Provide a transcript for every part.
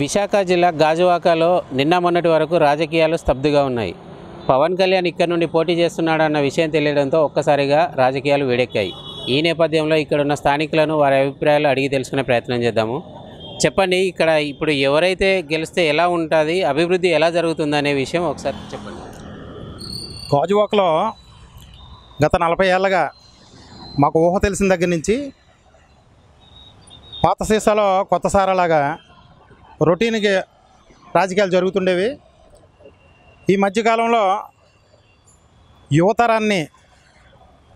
విశాఖ జిల్లా గాజువాకలో నిన్న మొన్నటి వరకు రాజకీయాలు స్తబ్దుగా ఉన్నాయి. పవన్ కళ్యాణ్ ఇక్కడ నుండి పోటీ చేస్తున్నాడన్న విషయం తెలియడంతో ఒక్కసారిగా రాజకీయాలు వేడెక్కాయి. ఈ నేపథ్యంలో ఇక్కడ ఉన్న స్థానికులను వారి అభిప్రాయాలు అడిగి తెలుసుకునే ప్రయత్నం చేద్దాము. చెప్పండి ఇక్కడ ఇప్పుడు ఎవరైతే గెలిస్తే ఎలా ఉంటుంది అభివృద్ధి ఎలా జరుగుతుంది అనే విషయం ఒకసారి చెప్పండి. గాజువాకలో గత నలభై ఏళ్ళగా మాకు ఊహ తెలిసిన దగ్గర నుంచి పాత సీసాలో కొత్త సారాలాగా రొటీన్కి రాజకీయాలు జరుగుతుండేవి. ఈ మధ్యకాలంలో యువతరాన్ని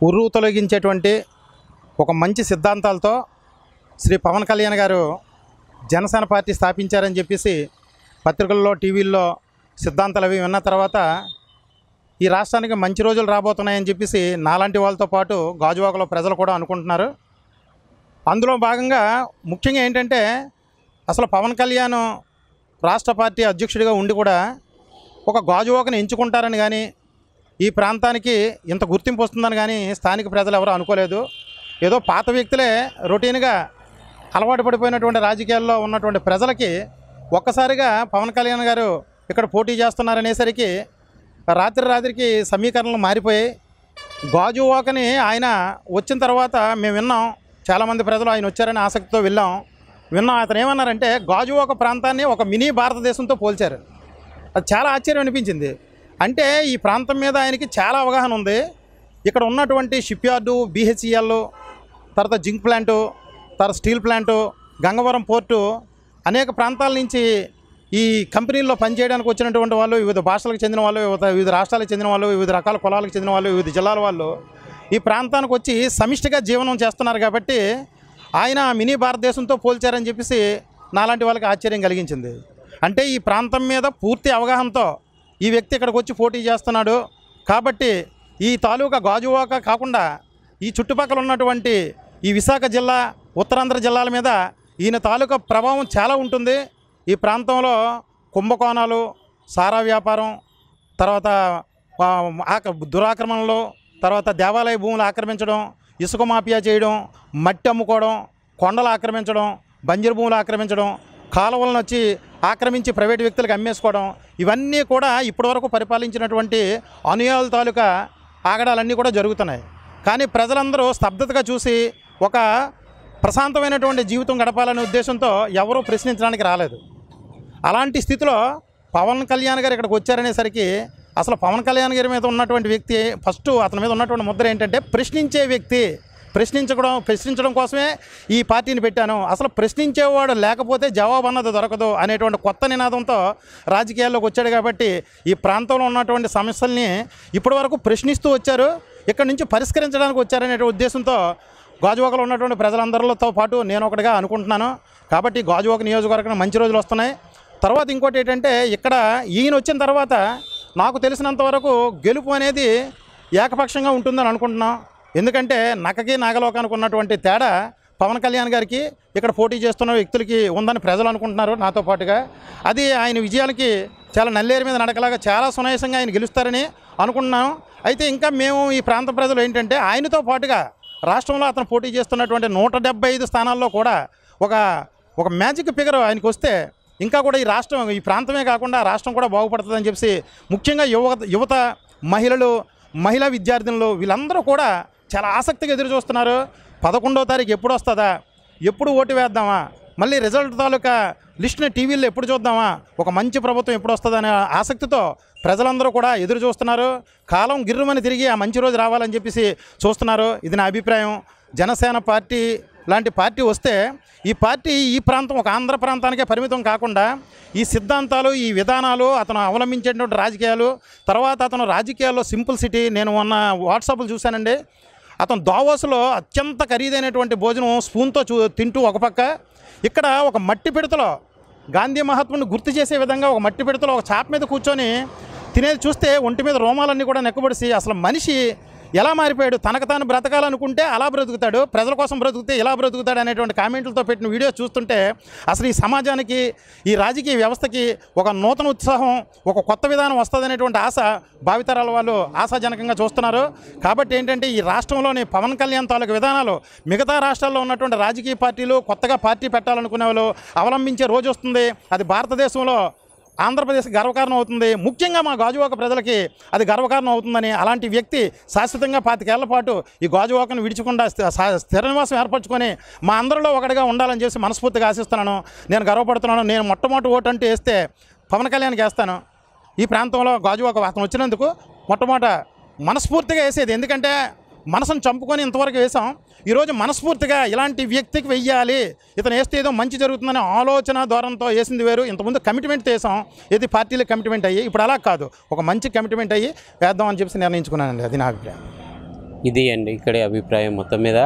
ఉర్రు తొలగించేటువంటి ఒక మంచి సిద్ధాంతాలతో శ్రీ పవన్ కళ్యాణ్ గారు జనసేన పార్టీ స్థాపించారని చెప్పేసి పత్రికల్లో టీవీల్లో సిద్ధాంతాలు అవి విన్న తర్వాత ఈ రాష్ట్రానికి మంచి రోజులు రాబోతున్నాయని చెప్పేసి నాలాంటి వాళ్ళతో పాటు గాజువాకలో ప్రజలు కూడా అనుకుంటున్నారు. అందులో భాగంగా ముఖ్యంగా ఏంటంటే అసలు పవన్ కళ్యాణ్ రాష్ట్ర పార్టీ అధ్యక్షుడిగా ఉండి కూడా ఒక గాజువాకను ఎంచుకుంటారని కానీ ఈ ప్రాంతానికి ఇంత గుర్తింపు వస్తుందని కానీ స్థానిక ప్రజలు ఎవరు అనుకోలేదు. ఏదో పాత వ్యక్తులే రొటీన్గా అలవాటు పడిపోయినటువంటి రాజకీయాల్లో ఉన్నటువంటి ప్రజలకి ఒక్కసారిగా పవన్ కళ్యాణ్ గారు ఇక్కడ పోటీ చేస్తున్నారనేసరికి రాత్రి రాత్రికి సమీకరణలు మారిపోయాయి. గాజువాకని ఆయన వచ్చిన తర్వాత మేము విన్నాం. చాలామంది ప్రజలు ఆయన వచ్చారని ఆసక్తితో వెళ్ళాం. విన్నాం అతను ఏమన్నారంటే గాజు ఒక ప్రాంతాన్ని ఒక మినీ భారతదేశంతో పోల్చారు. అది చాలా ఆశ్చర్యం అనిపించింది. అంటే ఈ ప్రాంతం మీద ఆయనకి చాలా అవగాహన ఉంది. ఇక్కడ ఉన్నటువంటి షిప్ యార్డు బీహెచ్ఈఎల్ తర్వాత జింక్ ప్లాంటు తర్వాత స్టీల్ ప్లాంటు గంగవరం పోర్టు అనేక ప్రాంతాల నుంచి ఈ కంపెనీల్లో పనిచేయడానికి వచ్చినటువంటి వాళ్ళు వివిధ భాషలకు చెందిన వాళ్ళు వివిధ వివిధ రాష్ట్రాలకు చెందిన వాళ్ళు వివిధ రకాల కులాలకు చెందిన వాళ్ళు వివిధ జిల్లాల వాళ్ళు ఈ ప్రాంతానికి వచ్చి సమిష్టిగా జీవనం చేస్తున్నారు కాబట్టి ఆయన మినీ భారతదేశంతో పోల్చారని చెప్పేసి నాలాంటి వాళ్ళకి ఆశ్చర్యం కలిగించింది. అంటే ఈ ప్రాంతం మీద పూర్తి అవగాహనతో ఈ వ్యక్తి ఇక్కడికి వచ్చి పోటీ చేస్తున్నాడు. కాబట్టి ఈ తాలూకా గాజువాక కాకుండా ఈ చుట్టుపక్కల ఉన్నటువంటి ఈ విశాఖ జిల్లా ఉత్తరాంధ్ర జిల్లాల మీద ఈయన తాలూకా ప్రభావం చాలా ఉంటుంది. ఈ ప్రాంతంలో కుంభకోణాలు సారా వ్యాపారం తర్వాత ఆక దురాక్రమణలు తర్వాత దేవాలయ భూములు ఆక్రమించడం ఇసుక మాఫియా చేయడం మట్టి అమ్ముకోవడం కొండలు ఆక్రమించడం బంజరు భూములు ఆక్రమించడం కాలువలను వచ్చి ఆక్రమించి ప్రైవేట్ వ్యక్తులకు అమ్మేసుకోవడం ఇవన్నీ కూడా ఇప్పటివరకు పరిపాలించినటువంటి అనుయాల తాలూకా ఆగడాలన్నీ కూడా జరుగుతున్నాయి. కానీ ప్రజలందరూ స్తబ్దతగా చూసి ఒక ప్రశాంతమైనటువంటి జీవితం గడపాలనే ఉద్దేశంతో ఎవరూ ప్రశ్నించడానికి రాలేదు. అలాంటి స్థితిలో పవన్ కళ్యాణ్ గారు ఇక్కడికి వచ్చారనేసరికి అసలు పవన్ కళ్యాణ్ గారి మీద ఉన్నటువంటి వ్యక్తి ఫస్ట్ అతని మీద ఉన్నటువంటి ముద్ర ఏంటంటే ప్రశ్నించే వ్యక్తి ప్రశ్నించడం ప్రశ్నించడం కోసమే ఈ పార్టీని పెట్టాను. అసలు ప్రశ్నించేవాడు లేకపోతే జవాబు అన్నది దొరకదు అనేటువంటి కొత్త నినాదంతో రాజకీయాల్లోకి వచ్చాడు కాబట్టి ఈ ప్రాంతంలో ఉన్నటువంటి సమస్యల్ని ఇప్పటివరకు ప్రశ్నిస్తూ వచ్చారు. ఇక్కడ నుంచి పరిష్కరించడానికి వచ్చారనే ఉద్దేశంతో గాజువాకలో ఉన్నటువంటి ప్రజలందరితో పాటు నేను ఒకటిగా అనుకుంటున్నాను. కాబట్టి గాజువాక నియోజకవర్గం మంచి రోజులు వస్తున్నాయి. తర్వాత ఇంకోటి ఏంటంటే ఇక్కడ ఈయన వచ్చిన తర్వాత నాకు తెలిసినంత వరకు గెలుపు అనేది ఏకపక్షంగా ఉంటుందని అనుకుంటున్నాం. ఎందుకంటే నక్కకి నాగలోకానికి ఉన్నటువంటి తేడా పవన్ కళ్యాణ్ గారికి ఇక్కడ పోటీ చేస్తున్న వ్యక్తులకి ఉందని ప్రజలు అనుకుంటున్నారు నాతో పాటుగా. అది ఆయన విజయాలకి చాలా నల్లేరు మీద నడకలాగా చాలా సునాయాసంగా ఆయన గెలుస్తారని అనుకుంటున్నాం. అయితే ఇంకా మేము ఈ ప్రాంత ప్రజలు ఏంటంటే ఆయనతో పాటుగా రాష్ట్రంలో అతను పోటీ చేస్తున్నటువంటి నూట ఐదు స్థానాల్లో కూడా ఒక ఒక మ్యాజిక్ ఫిగర్ ఆయనకు వస్తే ఇంకా కూడా ఈ రాష్ట్రం ఈ ప్రాంతమే కాకుండా రాష్ట్రం కూడా బాగుపడుతుందని చెప్పి ముఖ్యంగా యువత యువత మహిళలు మహిళా విద్యార్థినులు వీళ్ళందరూ కూడా చాలా ఆసక్తిగా ఎదురు చూస్తున్నారు. పదకొండవ తారీఖు ఎప్పుడు వస్తుందా? ఎప్పుడు ఓటు వేద్దామా? మళ్ళీ రిజల్ట్ తాలూకా లిస్ట్ని టీవీల్లో ఎప్పుడు చూద్దామా? ఒక మంచి ప్రభుత్వం ఎప్పుడు వస్తుందనే ఆసక్తితో ప్రజలందరూ కూడా ఎదురు చూస్తున్నారు. కాలం గిర్రుమని తిరిగి ఆ మంచి రోజు రావాలని చెప్పేసి చూస్తున్నారు. ఇది నా అభిప్రాయం. జనసేన పార్టీ లాంటి పార్టీ వస్తే ఈ పార్టీ ఈ ప్రాంతం ఒక ఆంధ్ర ప్రాంతానికే పరిమితం కాకుండా ఈ సిద్ధాంతాలు ఈ విధానాలు అతను అవలంబించేటువంటి రాజకీయాలు తర్వాత అతను రాజకీయాల్లో సింపుల్ సిటీ నేను మొన్న వాట్సాప్లు చూశానండి. అతను దావోస్లో అత్యంత ఖరీదైనటువంటి భోజనం స్పూన్తో చూ తింటూ ఒక పక్క ఇక్కడ ఒక మట్టి పిడతలో గాంధీ మహాత్ముని గుర్తు చేసే విధంగా ఒక మట్టి పిడతలో ఒక చాప మీద కూర్చొని తినేది చూస్తే ఒంటి మీద రోమాలన్నీ కూడా నెక్కబడిసి అసలు మనిషి ఎలా మారిపోయాడు? తనకు తాను బ్రతకాలనుకుంటే అలా బ్రతుకుతాడు ప్రజల కోసం బ్రతుకుతే ఇలా బ్రతుకుతాడు అనేటువంటి కామెంట్లతో పెట్టిన వీడియో చూస్తుంటే అసలు ఈ సమాజానికి ఈ రాజకీయ వ్యవస్థకి ఒక నూతన ఉత్సాహం ఒక కొత్త విధానం వస్తుందనేటువంటి ఆశ భావితరాల వాళ్ళు ఆశాజనకంగా చూస్తున్నారు. కాబట్టి ఏంటంటే ఈ రాష్ట్రంలోని పవన్ కళ్యాణ్ తాలూకు విధానాలు మిగతా రాష్ట్రాల్లో ఉన్నటువంటి రాజకీయ పార్టీలు కొత్తగా పార్టీ పెట్టాలనుకునే వాళ్ళు అవలంబించే రోజు వస్తుంది. అది భారతదేశంలో ఆంధ్రప్రదేశ్ గర్వకారణం అవుతుంది. ముఖ్యంగా మా గాజువాక ప్రజలకి అది గర్వకారణం అవుతుందని అలాంటి వ్యక్తి శాశ్వతంగా పాతికేళ్ళ పాటు ఈ గాజువాకను విడిచకుండా స్థిర నివాసం ఏర్పరచుకొని మా అందరిలో ఒకటిగా ఉండాలని చెప్పి మనస్ఫూర్తిగా ఆశిస్తున్నాను. నేను గర్వపడుతున్నాను. నేను మొట్టమొదటి ఓటు అంటే వేస్తే పవన్ కళ్యాణ్కి వేస్తాను. ఈ ప్రాంతంలో గాజువాక అతను వచ్చినందుకు మొట్టమొదట మనస్ఫూర్తిగా వేసేది. ఎందుకంటే మనసును చంపుకొని ఇంతవరకు వేసాం ఈరోజు మనస్ఫూర్తిగా ఇలాంటి వ్యక్తికి వెయ్యాలి. ఇతను వేస్తే ఏదో మంచి జరుగుతుందనే ఆలోచన ద్వారంతో వేసింది వేరు. ఇంతకుముందు కమిట్మెంట్ చేసాం ఏది పార్టీలకు కమిట్మెంట్ అయ్యి ఇప్పుడు అలా కాదు. ఒక మంచి కమిట్మెంట్ అయ్యి వేద్దాం అని చెప్పి నిర్ణయించుకున్నానండి. అది నా అభిప్రాయం. ఇది అండి ఇక్కడే అభిప్రాయం మొత్తం మీద.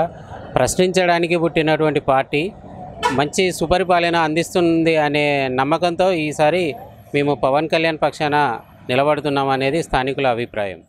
ప్రశ్నించడానికి పుట్టినటువంటి పార్టీ మంచి సుపరిపాలన అందిస్తుంది అనే నమ్మకంతో ఈసారి మేము పవన్ కళ్యాణ్ పక్షాన నిలబడుతున్నాం అనేది స్థానికుల అభిప్రాయం.